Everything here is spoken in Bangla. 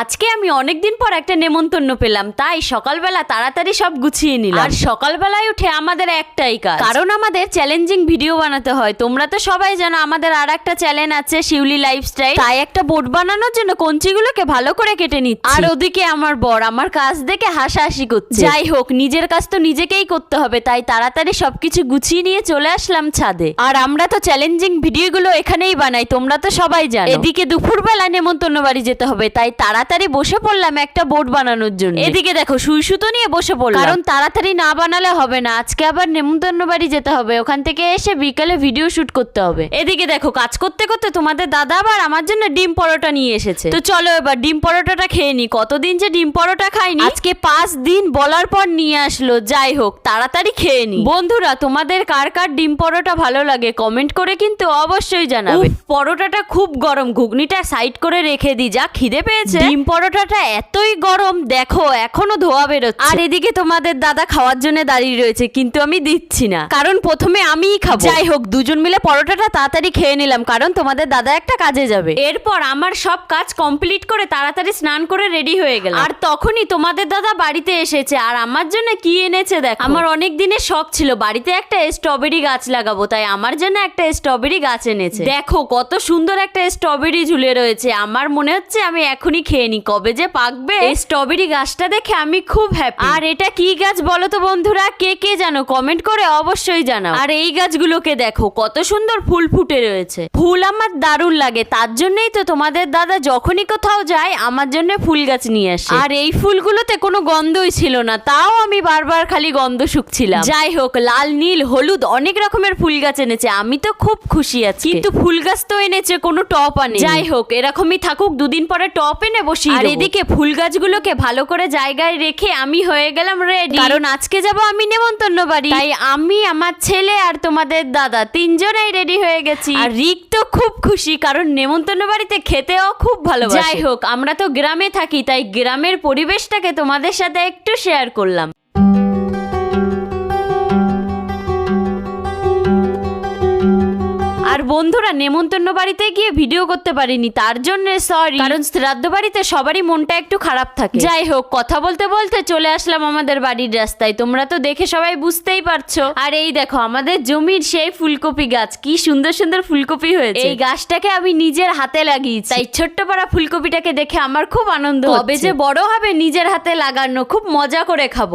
আজকে আমি অনেকদিন পর একটা নেমন্তন্ন পেলাম তাই সকালবেলা তাড়াতাড়ি সব গুছিয়ে নিলাম। আর সকালবেলায় উঠে আমাদের একটাই কাজ। কারণ আমাদের চ্যালেঞ্জিং ভিডিও বানাতে হয় তোমরা তো সবাই জানো আমাদের আর একটা চ্যালেঞ্জ আছে শিউলি লাইফস্টাইল। তাই একটা বোর্ড বানানোর জন্য কঞ্চিগুলোকে ভালো করে কেটে নিচ্ছি। আর ওদিকে আমার বর আমার কাজ দেখে হাসাহাসি করছে। যাই হোক নিজের কাজ তো নিজেকেই করতে হবে তাই তাড়াতাড়ি সবকিছু গুছিয়ে নিয়ে চলে আসলাম ছাদে। আর আমরা তো চ্যালেঞ্জিং ভিডিওগুলো এখানেই বানাই তোমরা তো সবাই জানো। এদিকে দুপুরবেলা নেমন্তন্ন বাড়ি যেতে হবে তাই তাড়াতাড়ি বসে পড়লাম একটা বোর্ড বানানোর জন্য। এদিকে দেখো সুই সুতো নিয়ে বসে পড়লাম। কারণ তাড়াতাড়ি না বানালে হবে না। আজকে আবার নেমন্তন্ন বাড়ি যেতে হবে। ওখান থেকে এসে বিকালে ভিডিও শুট করতে হবে। এদিকে দেখো কাজ করতে করতে তোমাদের দাদা আবার আমার জন্য ডিম পরোটা নিয়ে এসেছে। তো চলো এবার ডিম পরোটাটা খেয়ে নি। কতদিন যে ডিম পরোটা খাইনি। আজকে পাঁচ দিন বলার পর নিয়ে আসলো। যাই হোক তাড়াতাড়ি খেয়ে নি। বন্ধুরা তোমাদের কার কার ডিম পরোটা ভালো লাগে কমেন্ট করে কিন্তু অবশ্যই জানাবে। পরোটাটা খুব গরম। ঘুগনিটা সাইড করে রেখে দি। যা খিদে পেয়েছে। ডিম পরোটাটা এতই গরম দেখো এখনও ধোয়া বেরোচ্ছে। আর এদিকে তোমাদের দাদা খাওয়ার জন্য দাঁড়িয়ে রয়েছে কিন্তু আমি দিচ্ছি না। কারণ প্রথমে আমিই খাব। যাই হোক দুজন মিলে পরোটাটা তাড়াতাড়ি খেয়ে নিলাম কারণ তোমাদের দাদা একটা কাজে যাবে। এরপর আমার সব কাজ কমপ্লিট করে তাড়াতাড়ি স্নান করে রেডি হয়ে গেল আর তখনই তোমাদের দাদা বাড়িতে এসেছে আর আমার জন্য কি এনেছে দেখো। আমার অনেক দিনের শখ ছিল বাড়িতে একটা স্ট্রবেরি গাছ লাগাবো তাই আমার জন্য একটা স্ট্রবেরি গাছ এনেছে। দেখো কত সুন্দর একটা স্ট্রবেরি ঝুলে রয়েছে। আমার মনে হচ্ছে আমি এখনই খেয়ে নি। কবে যে পাকবে? এই স্ট্রবেরি গাছটা দেখে আমি খুব হ্যাপি আর এটা কি গাছ বলো তো বন্ধুরা? কে কে জানো? কমেন্ট করে অবশ্যই জানাও। আর এই গাছগুলোকে দেখো কত সুন্দর ফুল ফুটে রয়েছে। ফুল আমার দারুণ লাগে তার জন্যই তো তোমাদের দাদা যখনই কোথাও যায় আমার জন্য ফুল গাছ নিয়ে আসে। আর এই ফুলগুলোতে কোনো গন্ধই ছিল না তাও আমি বারবার খালি গন্ধ শুকছিলাম। যাই হোক লাল নীল হলুদ অনেক রকমের ফুল গাছ এনেছে আমি তো খুব খুশি আছি কিন্তু ফুল গাছ তো এনেছে কোনো টপ আনে যাই হোক এরকমই থাকুক দুদিন পরে টপ এনে বসি আর এদিকে ফুল গাছগুলোকে ভালো করে জায়গায় রেখে আমি হয়ে গেলাম রেডি কারণ আজকে যাব আমি নেমন্তন্ন বাড়ি। তাই আমি আমার ছেলে আর তোমাদের দাদা তিনজনেই রেডি হয়ে গেছি। আর রিক তো খুব খুশি কারণ নেমন্তন্ন বাড়িতে খেতেও খুব ভালো যাই হোক আমরা তো গ্রামে থাকি তাই গ্রামের পরিবেশটাকে তোমাদের সাথে একটু শেয়ার করলাম। বন্ধুরা নেমন্তন্ন বাড়িতে গিয়ে ভিডিও করতে পারিনি তার জন্য সরি কারণ শ্রাদ্ধ বাড়িতে সবারই মনটা একটু খারাপ থাকে। যাই হোক কথা বলতে বলতে চলে আসলাম আমাদের বাড়ির রাস্তায়। তোমরা তো দেখে সবাই বুঝতেই পারছ। আর এই দেখো আমাদের জমির সেই ফুলকপি গাছ কি সুন্দর সুন্দর ফুলকপি হয়েছে। এই গাছটাকে আমি নিজের হাতে লাগিয়েছি। তাই ছোট্ট পাড়া ফুলকপিটাকে দেখে আমার খুব আনন্দ হবে যে বড় হবে নিজের হাতে লাগানো খুব মজা করে খাব।